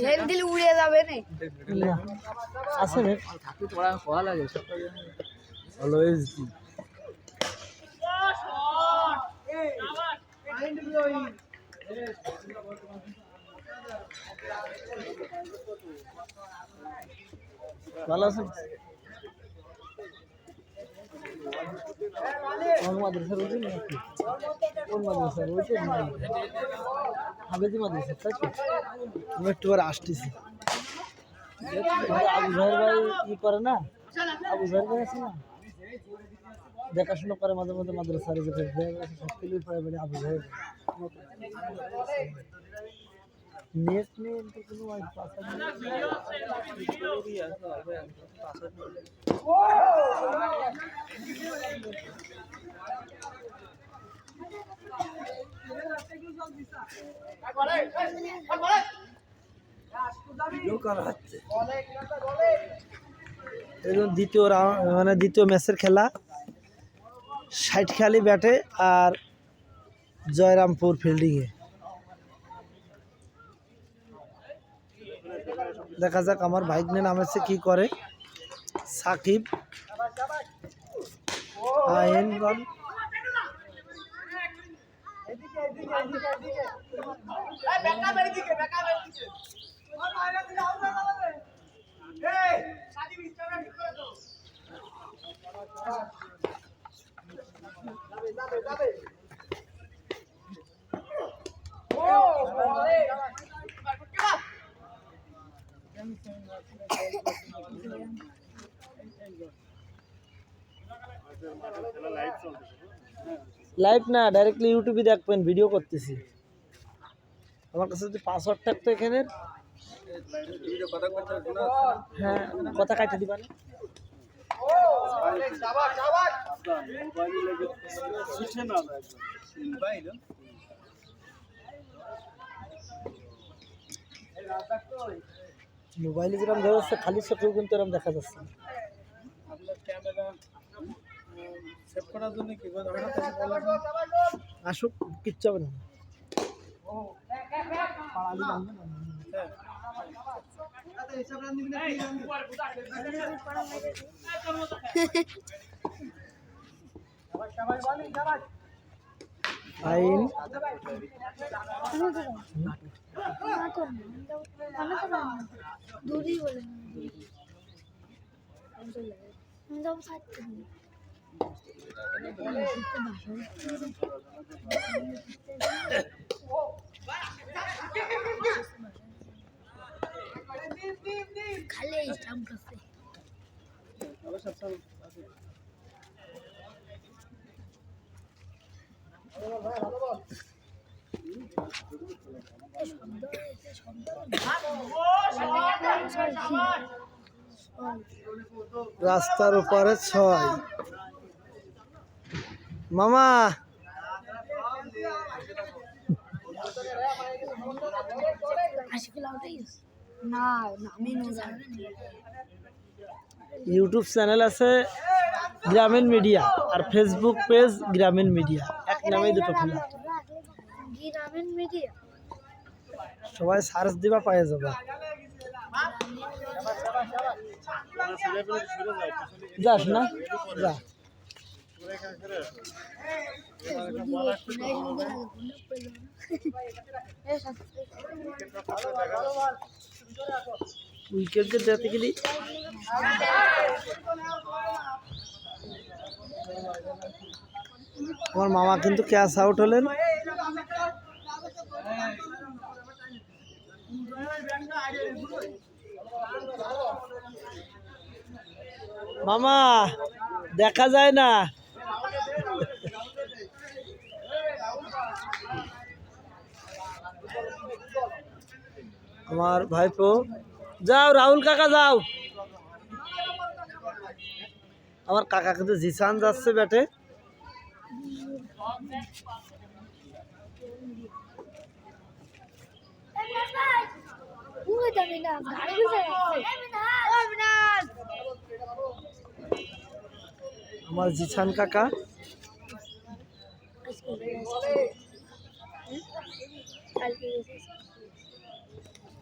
ঝেল দিলে উড়ে যাবে না আছে রে। থাকলে তো ওরা লাগে সব অলওয়েজ একটু পরে আসতেছি। আবু জাহের ভাই ই করে না? আবু জাহের ভাই আছে না? দেখাশোনা করে মাঝে মাঝে মাদ্রাসার সব কিছু আবু দ্বিতীয় রাউন্ড মানে দ্বিতীয় ম্যাচের খেলা। ষাট খালি ব্যাটে আর জয়রামপুর ফিল্ডিংয়ে দেখা যাক আমার ভাইগনে নামেছে কি করে। সাকিব আইন বল লাইভ না ডাইরেক্টলি ইউটিউবে দেখবেন ভিডিও করতেছি। আমার কাছে যদি পাসওয়ার্ড থাকতো এখানে। হ্যাঁ কথা কাটে দিবা না। মোবাইলে যেরকম দেখা যাচ্ছে খালি চোখেও কিন্তু এরকম দেখা যাচ্ছে? আসুক কিচ্ছু হবে না। আইন দূরই বলে আমি যাব থাকতে খালি স্টাম্প করছে রাস্তার উপরে ছয়। মামা। না আমি না ইউটিউব চ্যানেল আছে গ্রামীণ মিডিয়া আর ফেসবুক পেজ গ্রামীণ মিডিয়া এক নামেই দুটো খোলা গ্রামীণ মিডিয়া সবাই সার্চ দিবা পায়ে যাবে যাস না যা উইকেট যে দেখতে গেলি আমার মামা কিন্তু ক্যাশ আউট হলেন। মামা, দেখা যায় না। আমার ভাইপো যাও রাহুল কাকা যাও। আমার কাকা কিন্তু জিসান যাচ্ছে ব্যাটে। আমার জিছান কাকা। কালকে দুধ দিলাম ও যাও যাও ওই রাস্তা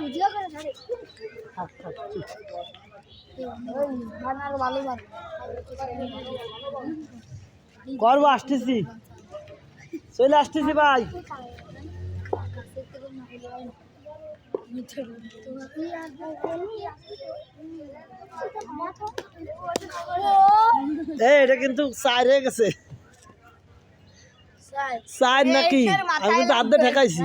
ভিডিও করে করব আসতেছি। চলে আসতেছি ভাই। এটা কিন্তু চার হয়ে গেছে। চার নাকি? আমি কিন্তু আধা ঠেকাইছি।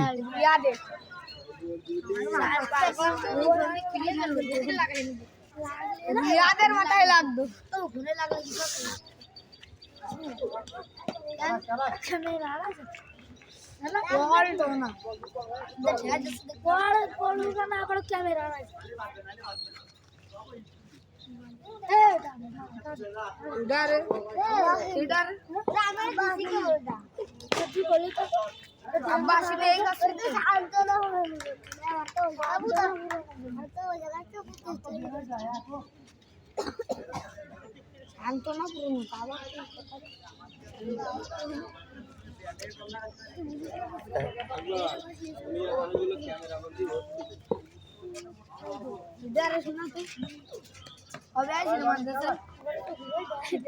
ইয়াদের মাথায় লাগতো তো ঘুরে লাগল ক্যামেরা ইডারে ইডারে। আব্বাসি রে এই কাছে শান্ত না পুরো বাবা কবে আইছিল মাদ্রাসা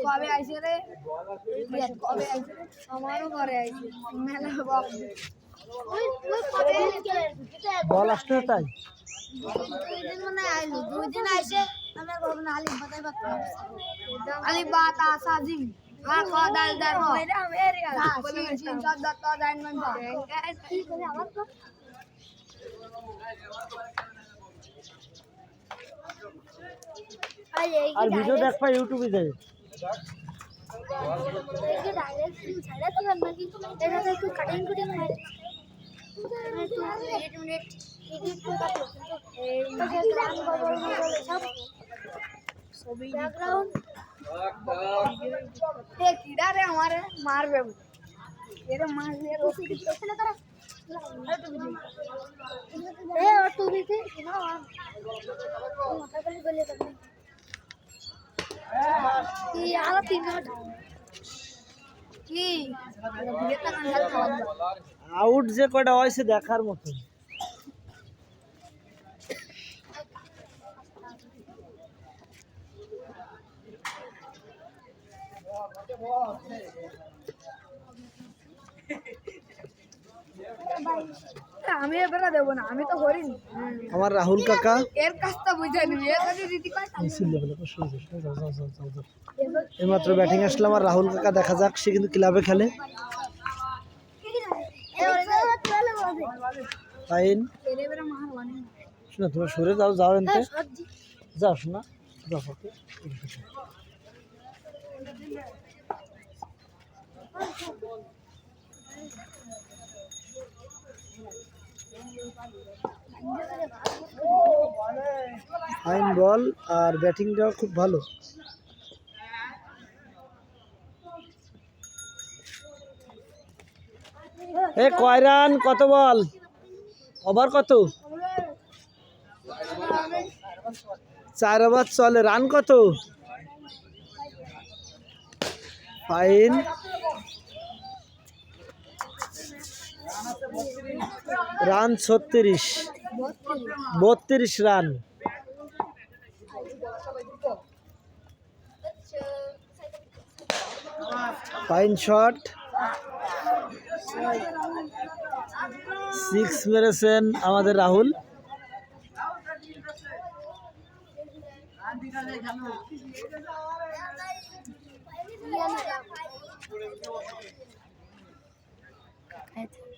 কবে আইছে রে? বিয়ার কবে আইছে রে? আমারও ঘরে আইছে। মেলা বাপ বল আসতে তাই? দুই দিন মানে আইলো। দুই দিন আইসে আমি আর বলব না আলিফ বাতাই বাত আলিফ বাত আসা জিম হ্যাঁ খ দাল দাল খ সিন সিন সব দত্ত দাইন মান কি? করে আবার কর আর ভিডিও দেখ পাই कीड़ा रे हमारे मार रहे ये तो मार ये रोटी की ना करा ए और तू भी थे ना वहाँ पहले पहले करने আউট যে কটা হয় সে দেখার মতো। আমি এবারে দেবো না আমি তো করিনি। আমার রাহুল কাকা। এর কাজটা বুঝে নিবি। এইমাত্র ব্যাটিং আসলাম আর রাহুল কাকা দেখা যাক সে কিন্তু ক্লাবে খেলে। ফাইন শোনা তোমার সরে যাও যাও এনতে। যাও শোনা। যাও ওকে ফাইন বল আর ব্যাটিংটাও খুব ভালো। এ, কয় রান? কত বল? ওভার কত? চার ওভার চলে। রান কত? ফাইন রান ছত্রিশ। বত্রিশ রান। ফাইন শট সিক্স মেরেছেন আমাদের রাহুল। কিরা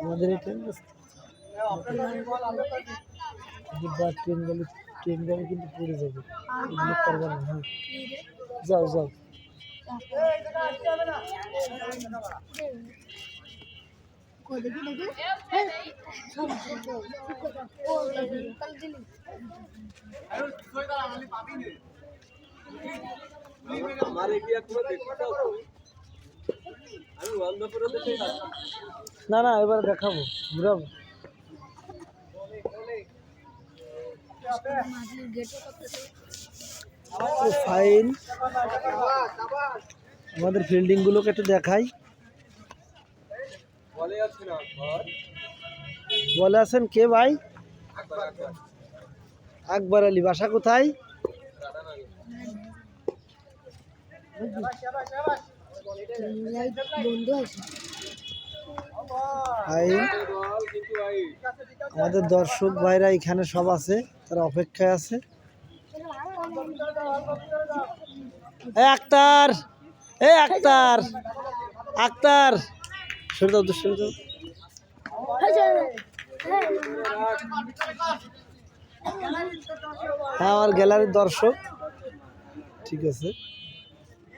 আমাদের এই ট্রেন বা ট্রেন গেলে ট্রেন গেলে কিন্তু পড়ে যাবে। এগুলো করব না হ্যাঁ। যাও যাও। দেখি দেখি না না এবার দেখাবো ঘুরাবো। ফাইন আমাদের ফিল্ডিং গুলোকে একটু দেখাই। বলে আছেন কে ভাই? আকবর আলী বাসা কোথায়? ফাইন আমাদের দর্শক ভাইরা এখানে সব আছে, তারা অপেক্ষায় আছে। আক্তার এই আক্তার আক্তার। সরে দাও। হ্যাঁ আমার গ্যালারির দর্শক। ঠিক আছে।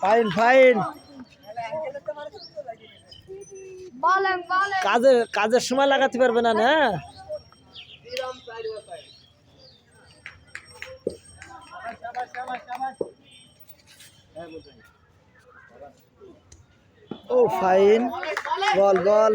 ফাইন ফাইন কাজের কাজের সময় লাগাতে পারবে না না? ও ফাইন বল বল।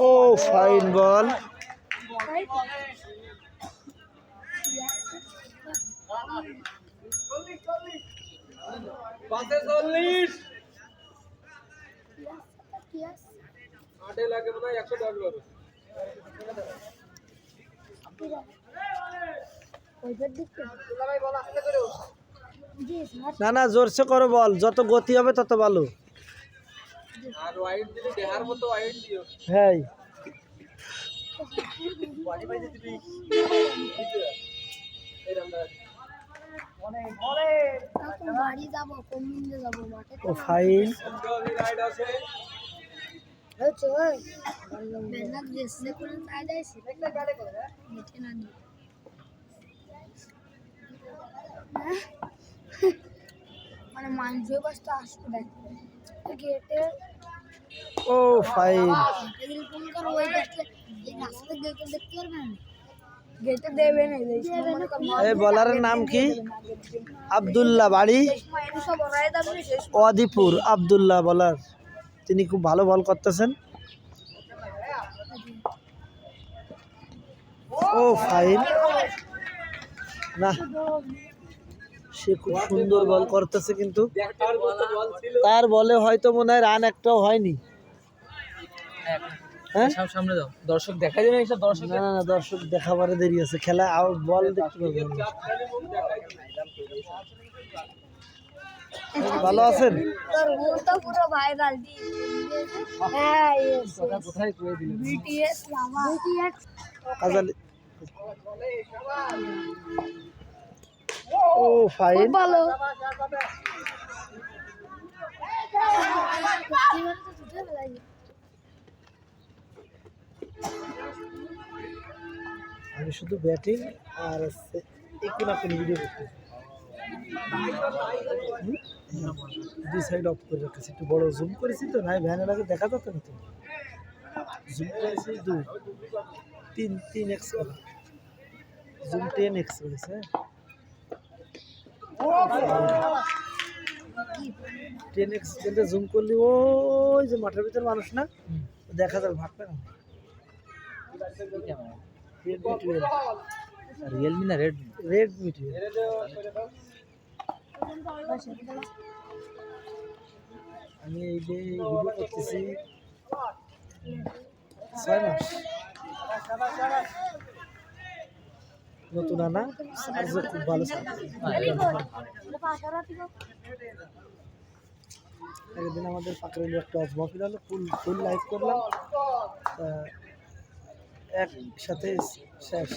ও ফাইন বল। চল্লিশ। আটে লাগে মনে হয় একশো দশ বারো না না জোরসে করো বল। যত গতি হবে তত ভালো। আর ওয়াইড দিলে দেহার মতো দিও। হ্যাঁ। বাড়ি ও রাইড আছে হচ্ছে ওই করে না মানে বাসটা আসবে দেখতে গেটে ও ফাইন এই বলারের নাম কি? আব্দুল্লাহ বাড়ি? অদিপুর, আব্দুল্লাহ বলার। তিনি খুব ভালো বল করতেছেন। ও ফাইন না, সে খুব সুন্দর বল করতেছে কিন্তু। তার বলে হয়তো মনে হয় রান একটাও হয়নি। হ্যাঁ সামনে দাও দর্শক দেখা যাবে এইসব দর্শক না দর্শক দেখাবারে দেরি আছে খেলা বল দেখতে পাবে ভালো আছেন তোর বউ তো পুরো ভাইরাল হ্যাঁ কোথায় করে দিল বিটিএস লাভা বিটিএস কাজালি ও ফাইন ভালো আমি শুধু ব্যাটিং আর হচ্ছে একটু না কোনো ভিডিও করতে দুই সাইড অফ করে রাখেছি একটু বড় জুম করেছি তো নাই ভ্যানের আগে দেখা যেত না তো। জুম করেছি দুই তিন তিন এক্স করে জুম টেন এক্স করেছে টেন এক্স জুম করলে ওই যে মাঠের ভিতর মানুষ না দেখা যাবে ভাববে না। রিয়েলমি না রেডমি টুয়েলভ আমি এই যে ভিডিও করতেছি ছয় মাস। নতুন আনা চার্জ খুব ভালো একদিন আমাদের পাকড়ে একটা মহফিল হলো ফুল ফুল লাইভ করলাম। একসাথে শেষ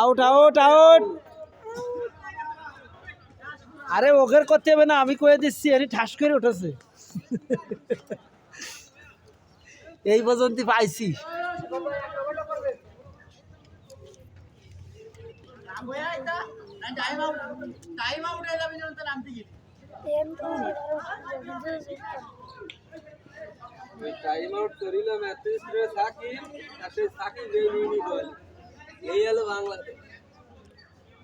আউট আউট আউট আরে ওগের করতে হবে না আমি কয়ে দিচ্ছি এনি ঠাস করে উঠেছে এই পর্যন্ত পাইছি টাইম আউট করিল ম্যাথিস রে সাকিব তাতে সাকিব এই নিনি বল এই হলো বাংলাদেশ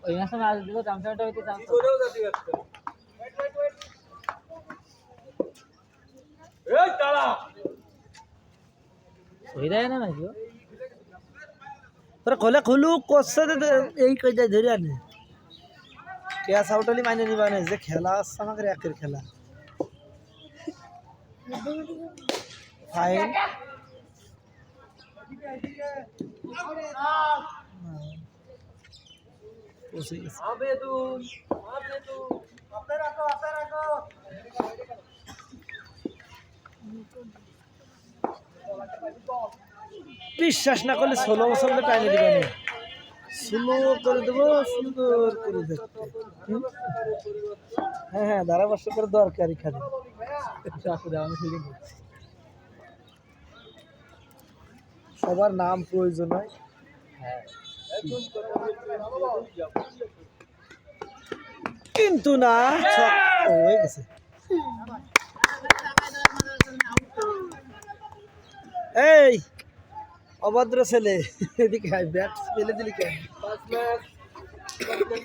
ওই মাসে মাছ দিব চামচাটা হইতে চাম করেও যাতি করতে এই তালা হই যায় না নাকি তোরা খোলে খুলুক করছে তো দে- এই কইটা ধরে আনে ক্যাশ আউটলি মাইনে নিবা না যে খেলা আসছে আমাদের একের খেলা রাখো বিশ্বাস না করলে ষোলো বছর ধরে টাইমে দিবে না। স্লো করে দেবো সুন্দর করে দেখতে? হ্যাঁ হ্যাঁ ধারাবর্ষ করে দরকার এখানে আমি ফিলিং করছি সবার নাম প্রয়োজন হয়। হ্যাঁ। কিন্তু না হয়ে গেছে। এই অভদ্র ছেলে এদিকে আয় ব্যাট ফেলে দিলি কেন? পাঁচ ম্যাচ কমপ্লিট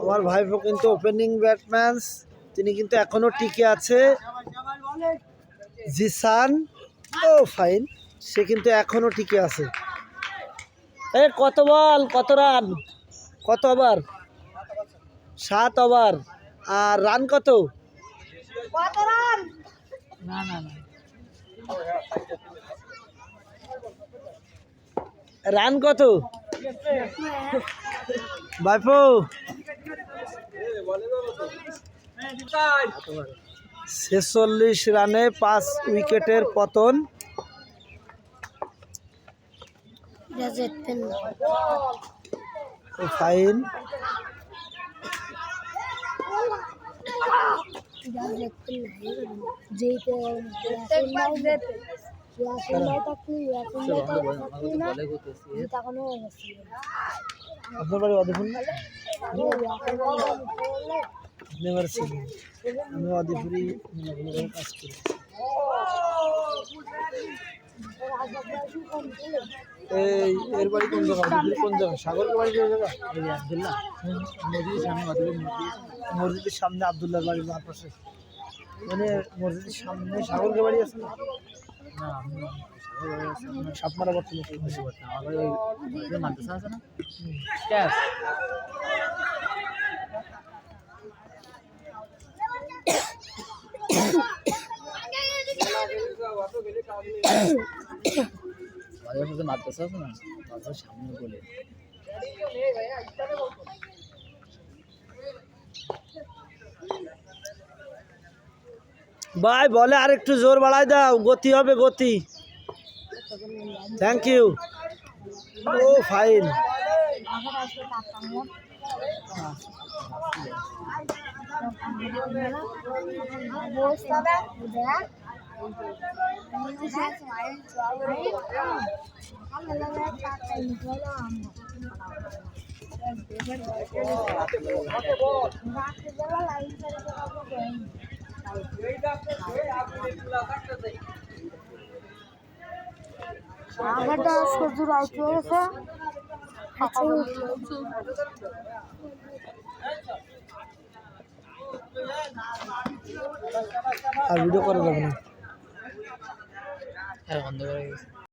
আমার ভাইপো কিন্তু ওপেনিং ব্যাটম্যান তিনি কিন্তু এখনও টিকে আছে। জিসান, ও ফাইন সে কিন্তু এখনও টিকে আছে। এ কত বল, কত রান? কত ওভার? সাত ওভার। আর রান কত? কত রান না না না। রান কত? ভাইপো ছেচল্লিশ রানে পাঁচ উইকেটের পতন। ফাইন। আপনার বাড়ি অদিপুর না আমার ছিলেন আমি অদিপুরি কাজ করি এই এর বাড়ি কোন জায়গা? কোন জায়গা? সাগরের বাড়ি কোন জায়গা? এই আবদুল্লাহ। মসজিদের সামনে অদিপুর মসজিদের সামনে আবদুল্লাহর বাড়ি আমার পাশে। মানে মসজিদের সামনে সাগরকে বাড়ি আছে না? সাপমারা বর্তমানে মাদ্রাসা আছে না? মাদ্রাসা আছে না মাদ্রাসার সামনে বলে ভাই বলে আর একটু জোর বাড়াই দাও গতি হবে গতি। থ্যাংক ইউ ও ফাইন আমারটা সজুর আউট হয়ে আর ভিডিও করা যাবে না। হ্যাঁ বন্ধ করে গেছে